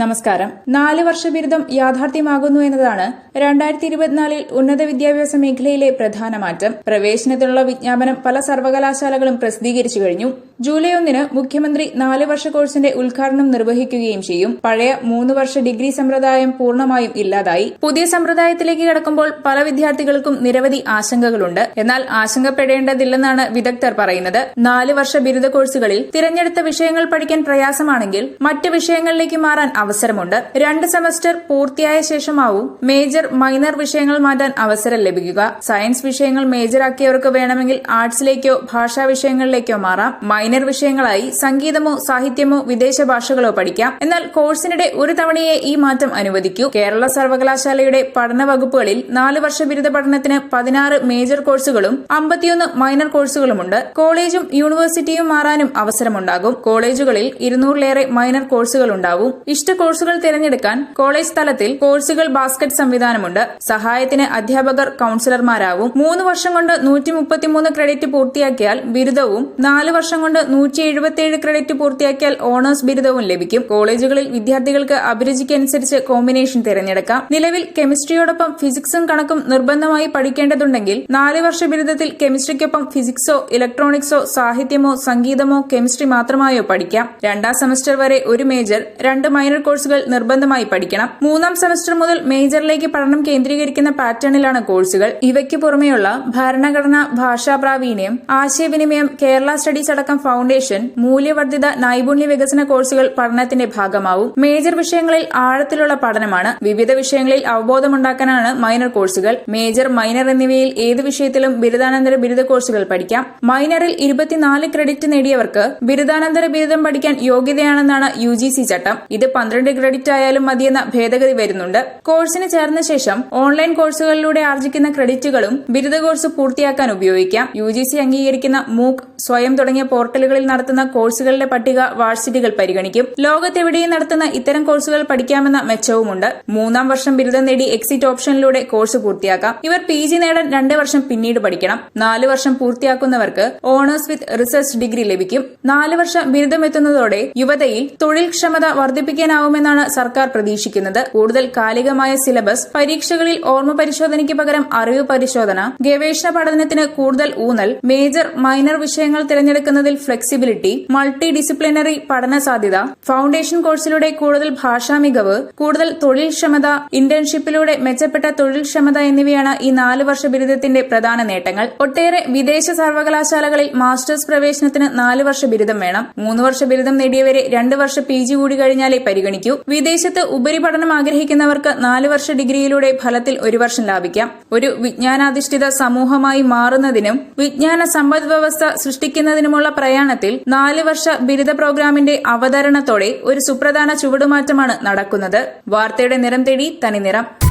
നമസ്കാരം. നാല് വർഷ ബിരുദം യാഥാർത്ഥ്യമാകുന്നു എന്നതാണ് രണ്ടായിരത്തി ഇരുപത്തിനാലിൽ ഉന്നത വിദ്യാഭ്യാസ മേഖലയിലെ പ്രധാന മാറ്റം. പ്രവേശനത്തിനുള്ള വിജ്ഞാപനം പല സർവകലാശാലകളും പ്രസിദ്ധീകരിച്ചു കഴിഞ്ഞു. ജൂലൈ ഒന്നിന് മുഖ്യമന്ത്രി നാല് വർഷ കോഴ്സിന്റെ ഉദ്ഘാടനം നിർവഹിക്കുകയും ചെയ്യും. പഴയ മൂന്ന് വർഷ ഡിഗ്രി സമ്പ്രദായം പൂർണമായും ഇല്ലാതായി. പുതിയ സമ്പ്രദായത്തിലേക്ക് കടക്കുമ്പോൾ പല വിദ്യാർത്ഥികൾക്കും നിരവധി ആശങ്കകളുണ്ട്. എന്നാൽ ആശങ്കപ്പെടേണ്ടതില്ലെന്നാണ് വിദഗ്ധർ പറയുന്നത്. നാല് വർഷ ബിരുദ കോഴ്സുകളിൽ തിരഞ്ഞെടുത്ത വിഷയങ്ങൾ പഠിക്കാൻ പ്രയാസമാണെങ്കിൽ മറ്റ് വിഷയങ്ങളിലേക്ക് മാറാൻ അവസരമുണ്ട്. രണ്ട് സെമസ്റ്റർ പൂർത്തിയായ ശേഷമാവും മേജർ മൈനർ വിഷയങ്ങൾ മാറ്റാൻ അവസരം ലഭിക്കുക. സയൻസ് വിഷയങ്ങൾ മേജറാക്കിയവർക്ക് വേണമെങ്കിൽ ആർട്സിലേക്കോ ഭാഷാ വിഷയങ്ങളിലേക്കോ മാറാം. മൈനർ വിഷയങ്ങളായി സംഗീതമോ സാഹിത്യമോ വിദേശ ഭാഷകളോ പഠിക്കാം. എന്നാൽ കോഴ്സിനിടെ ഒരു തവണയെ ഈ മാറ്റം അനുവദിക്കൂ. കേരള സർവകലാശാലയുടെ പഠന വകുപ്പുകളിൽ നാല് വർഷ ബിരുദ പഠനത്തിന് പതിനാറ് മേജർ കോഴ്സുകളും അമ്പത്തിയൊന്ന് മൈനർ കോഴ്സുകളുമുണ്ട് കോളേജും യൂണിവേഴ്സിറ്റിയും മാറാനും അവസരമുണ്ടാകും. കോളേജുകളിൽ ഇരുന്നൂറിലേറെ മൈനർ കോഴ്സുകൾ ഉണ്ടാവും ഇഷ്ട കോഴ്സുകൾ തിരഞ്ഞെടുക്കാൻ കോളേജ് തലത്തിൽ കോഴ്സുകൾ ബാസ്ക്കറ്റ് സംവിധാനമുണ്ട്. സഹായത്തിന് അധ്യാപകർ കൌൺസിലർമാരാവും മൂന്ന് വർഷം കൊണ്ട് നൂറ്റി ക്രെഡിറ്റ് പൂർത്തിയാക്കിയാൽ ബിരുദവും നാല് വർഷം കൊണ്ട് നൂറ്റി എഴുപത്തിയേഴ് ക്രെഡിറ്റ് പൂർത്തിയാക്കിയാൽ ഓണേഴ്സ് ബിരുദവും ലഭിക്കും. കോളേജുകളിൽ വിദ്യാർത്ഥികൾക്ക് അഭിരുചിക്കനുസരിച്ച് കോമ്പിനേഷൻ തിരഞ്ഞെടുക്കാം. നിലവിൽ കെമിസ്ട്രിയോടൊപ്പം ഫിസിക്സും കണക്കും നിർബന്ധമായി പഠിക്കേണ്ടതുണ്ടെങ്കിൽ നാല് വർഷ ബിരുദത്തിൽ കെമിസ്ട്രിക്കൊപ്പം ഫിസിക്സോ ഇലക്ട്രോണിക്സോ സാഹിത്യമോ സംഗീതമോ കെമിസ്ട്രി മാത്രമായോ പഠിക്കാം. രണ്ടാം സെമസ്റ്റർ വരെ ഒരു മേജർ രണ്ട് മൈനർ കോഴ്സുകൾ നിർബന്ധമായി പഠിക്കണം. മൂന്നാം സെമസ്റ്റർ മുതൽ മേജറിലേക്ക് പഠനം കേന്ദ്രീകരിക്കുന്ന പാറ്റേണിലാണ് കോഴ്സുകൾ. ഇവയ്ക്ക് പുറമെയുള്ള ഭരണഘടന ഭാഷാ പ്രാവീണ്യം ആശയവിനിമയം കേരള സ്റ്റഡീസ് അടക്കം ഫൗണ്ടേഷൻ മൂല്യവർദ്ധിത നൈപുണ്യ വികസന കോഴ്സുകൾ പഠനത്തിന്റെ ഭാഗമാവും. മേജർ വിഷയങ്ങളിൽ ആഴത്തിലുള്ള പഠനമാണ്. വിവിധ വിഷയങ്ങളിൽ അവബോധമുണ്ടാക്കാനാണ് മൈനർ കോഴ്സുകൾ മേജർ മൈനർ എന്നിവയിൽ ഏത് വിഷയത്തിലും ബിരുദാനന്തര ബിരുദ കോഴ്സുകൾ പഠിക്കാം. മൈനറിൽ ഇരുപത്തിനാല് ക്രെഡിറ്റ് നേടിയവർക്ക് ബിരുദാനന്തര ബിരുദം പഠിക്കാൻ യോഗ്യതയാണെന്നാണ് യു ജി സി ചട്ടം. ഇത് പന്ത്രണ്ട് ക്രെഡിറ്റ് ആയാലും മതിയെന്ന ഭേദഗതി വരുന്നുണ്ട്. കോഴ്സിന് ചേർന്ന ശേഷം ഓൺലൈൻ കോഴ്സുകളിലൂടെ ആർജിക്കുന്ന ക്രെഡിറ്റുകളും ബിരുദ കോഴ്സ് പൂർത്തിയാക്കാൻ ഉപയോഗിക്കാം. യു ജി സി അംഗീകരിക്കുന്ന മൂക്ക് സ്വയം തുടങ്ങിയ പോർട്ടലുകളിൽ നടത്തുന്ന കോഴ്സുകളുടെ പട്ടിക വാഴ്സിറ്റികൾ പരിഗണിക്കും. ലോകത്തെവിടെയും നടത്തുന്ന ഇത്തരം കോഴ്സുകൾ പഠിക്കാമെന്ന മെച്ചവുമുണ്ട്. മൂന്നാം വർഷം ബിരുദം നേടി എക്സിറ്റ് ഓപ്ഷനിലൂടെ കോഴ്സ് പൂർത്തിയാക്കാം. ഇവർ പി ജി നേടാൻ രണ്ട് വർഷം പിന്നീട് പഠിക്കണം. നാല് വർഷം പൂർത്തിയാക്കുന്നവർക്ക് ഓണേഴ്സ് വിത്ത് റിസർച്ച് ഡിഗ്രി ലഭിക്കും. നാല് വർഷം ബിരുദമെത്തുന്നതോടെ യുവതയിൽ തൊഴിൽ ക്ഷമത വർദ്ധിപ്പിക്കാനാവുമെന്നാണ് സർക്കാർ പ്രതീക്ഷിക്കുന്നത്. കൂടുതൽ കാലികമായ സിലബസ് പരീക്ഷകളിൽ ഓർമ്മ പരിശോധനയ്ക്ക് പകരം അറിവ് പരിശോധന ഗവേഷണ പഠനത്തിന് കൂടുതൽ ഊന്നൽ മേജർ മൈനർ വിഷയങ്ങൾ തിരഞ്ഞെടുക്കുന്നതിൽ ഫ്ലെക്സിബിലിറ്റി മൾട്ടി ഡിസിപ്ലിനറി പഠന സാധ്യത ഫൗണ്ടേഷൻ കോഴ്സിലൂടെ കൂടുതൽ ഭാഷാ മികവ് കൂടുതൽ തൊഴിൽ ക്ഷമത ഇന്റേൺഷിപ്പിലൂടെ മെച്ചപ്പെട്ട തൊഴിൽ ക്ഷമത എന്നിവയാണ് ഈ നാല് വർഷ ബിരുദത്തിന്റെ പ്രധാന നേട്ടങ്ങൾ. ഒട്ടേറെ വിദേശ സർവകലാശാലകളിൽ മാസ്റ്റേഴ്സ് പ്രവേശനത്തിന് നാല് വർഷ ബിരുദം വേണം. മൂന്ന് വർഷ ബിരുദം നേടിയവരെ രണ്ട് വർഷ പി ജി കൂടി കഴിഞ്ഞാലേ പരിഗണിക്കൂ. വിദേശത്ത് ഉപരിപഠനം ആഗ്രഹിക്കുന്നവർക്ക് നാല് വർഷ ഡിഗ്രിയിലൂടെ ഫലത്തിൽ ഒരു വർഷം ലാഭിക്കാം. ഒരു വിജ്ഞാനാധിഷ്ഠിത സമൂഹമായി മാറുന്നതിനും വിജ്ഞാന സമ്പദ് വ്യവസ്ഥ സൃഷ്ടിക്കുന്നതിനുമുള്ള പ്രയാണത്തിൽ നാല് വർഷ ബിരുദ പ്രോഗ്രാമിന്റെ അവതരണത്തോടെ ഒരു സുപ്രധാന ചുവടുമാറ്റമാണ് നടക്കുന്നത്. വാർത്തയുടെ നിറം തേടി തനിനിറം.